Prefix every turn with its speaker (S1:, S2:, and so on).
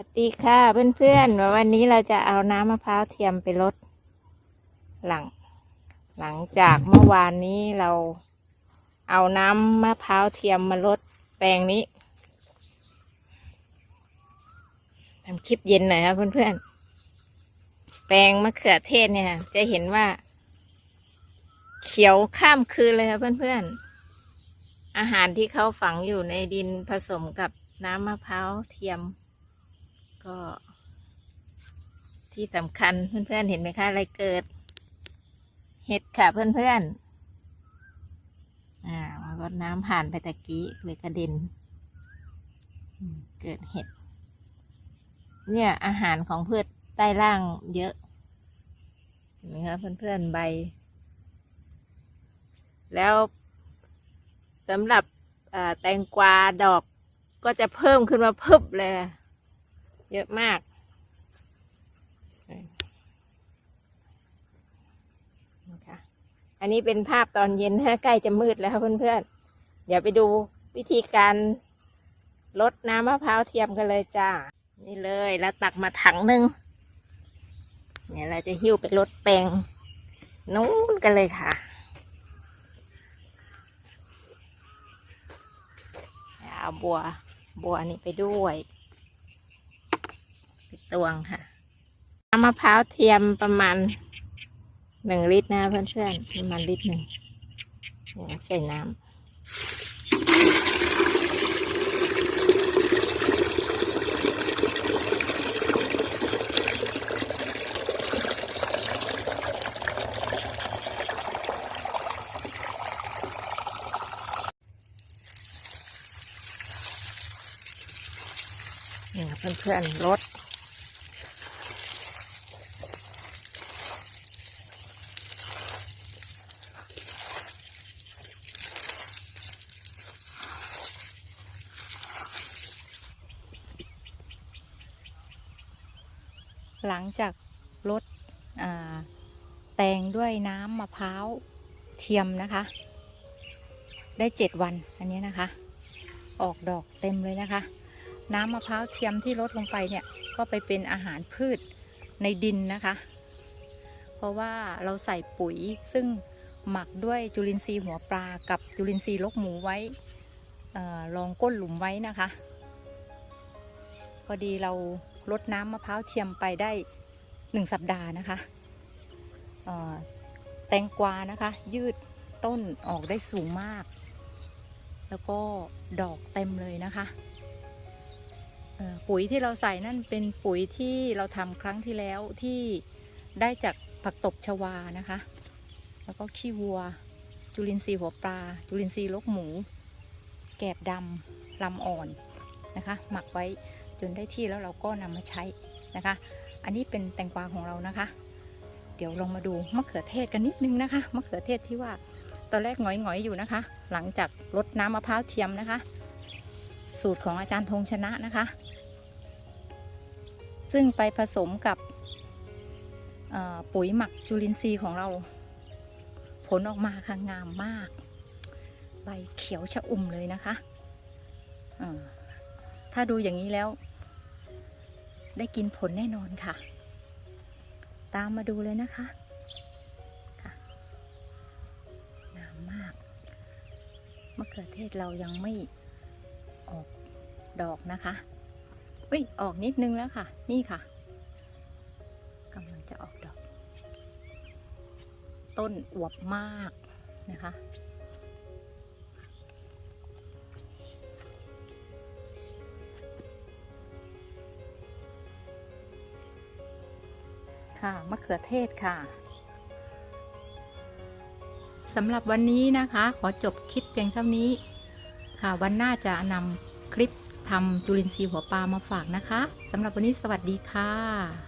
S1: สวัสดีค่ะเพื่อนๆวันนี้เราจะเอาน้ำมะพร้าวเทียมไปลดหลัง หลังจากเมื่อวานนี้เราเอาน้ำมะพร้าวเทียมมาลดแปลงนี้ทำคลิปเย็นหน่อยครับเพื่อนๆแปลงมะเขือเทศเนี่ย จะเห็นว่า เขียวข้ามคืนเลยครับเพื่อนๆอาหารที่เขาฝังอยู่ในดินผสมกับน้ำมะพร้าวเทียม ก็ ที่สำคัญเพื่อนๆเห็นไหมคะอะไรเกิด เห็ดค่ะเพื่อนๆอ่ามันก็น้ำผ่านไปตะกี้เลยกระเด็น เกิดเห็ด เนี่ยอาหารของพืชใต้ล่างเยอะเห็นไหมคะเพื่อนๆใบ แล้วสำหรับแตงกวาดอกก็จะเพิ่มขึ้นมาเพิ่มเลยค่ะ เยอะมาก นะคะ อันนี้เป็นภาพตอนเย็นถ้าใกล้จะมืดแล้วเพื่อนๆ เดี๋ยวไปดูวิธีการลดน้ำมะพร้าวเทียมกันเลยจ้า นี่เลยแล้วตักมาถังหนึ่งเนี่ยเราจะหิ้วไปลดแปลงนู้นกันเลยค่ะเอาบัว บัวนี่ไปด้วย ตวงค่ะน้ำมะพร้าวเทียมประมาณหนึ่งลิตรนะเพื่อนๆประมาณลิตรหนึ่งใส่น้ำเนี่ยเพื่อนๆรด
S2: หลังจากลดแตงด้วยน้ำมะพร้าวเทียมนะคะ ได้เจ็ดวันอันนี้นะคะ ออกดอกเต็มเลยนะคะ น้ำมะพร้าวเทียมที่ลดลงไปเนี่ยก็ไปเป็นอาหารพืชในดินนะคะ เพราะว่าเราใส่ปุ๋ยซึ่งหมักด้วยจุลินทรีย์หัวปลากับจุลินทรีย์ลกหมูไว้ออรองก้นหลุมไว้นะคะ พอดีเรา ลดน้ำมะพร้าวเทียมไปได้หนึ่งสัปดาห์นะคะแตงกวานะคะ ยืดต้นออกได้สูงมาก แล้วก็ดอกเต็มเลยนะคะปุ๋ยที่เราใส่นั่นเป็นปุ๋ยที่เราทำครั้งที่แล้วที่ได้จากผักตบชวานะคะ แล้วก็ขี้วัว จุลินทรีย์หัวปลา จุลินทรีย์ลกหมู แกบดำลำอ่อนนะคะ หมักไว้ จนได้ที่แล้วเราก็นำมาใช้นะคะ อันนี้เป็นแตงกวาของเรานะคะ เดี๋ยวลองมาดูมะเขือเทศกันนิดนึงนะคะมะเขือเทศที่ว่าตอนแรกหงอยๆอยู่นะคะ หลังจากลดน้ำมะพร้าวเทียมนะคะ สูตรของอาจารย์ธงชนะนะคะ ซึ่งไปผสมกับปุ๋ยหมักจุลินทรีย์ของเรา ผลออกมาค่ะงามมาก ใบเขียวชะอุ่มเลยนะคะ ถ้าดูอย่างนี้แล้ว ได้กินผลแน่นอนค่ะ ตามมาดูเลยนะคะค่ะงามมากมะเขือเทศเรายังไม่ออกดอกนะคะอุ้ยออกนิดนึงแล้วค่ะ นี่ค่ะกำลังจะออกดอก ต้นอวบมากนะคะ ค่ะมะเขือเทศค่ะสำหรับวันนี้นะคะ ขอจบคลิปเพียงเท่านี้ ค่ะวันหน้าจะนำคลิปทำจุลินทรีย์หัวปลามาฝากนะคะสำหรับวันนี้สวัสดีค่ะ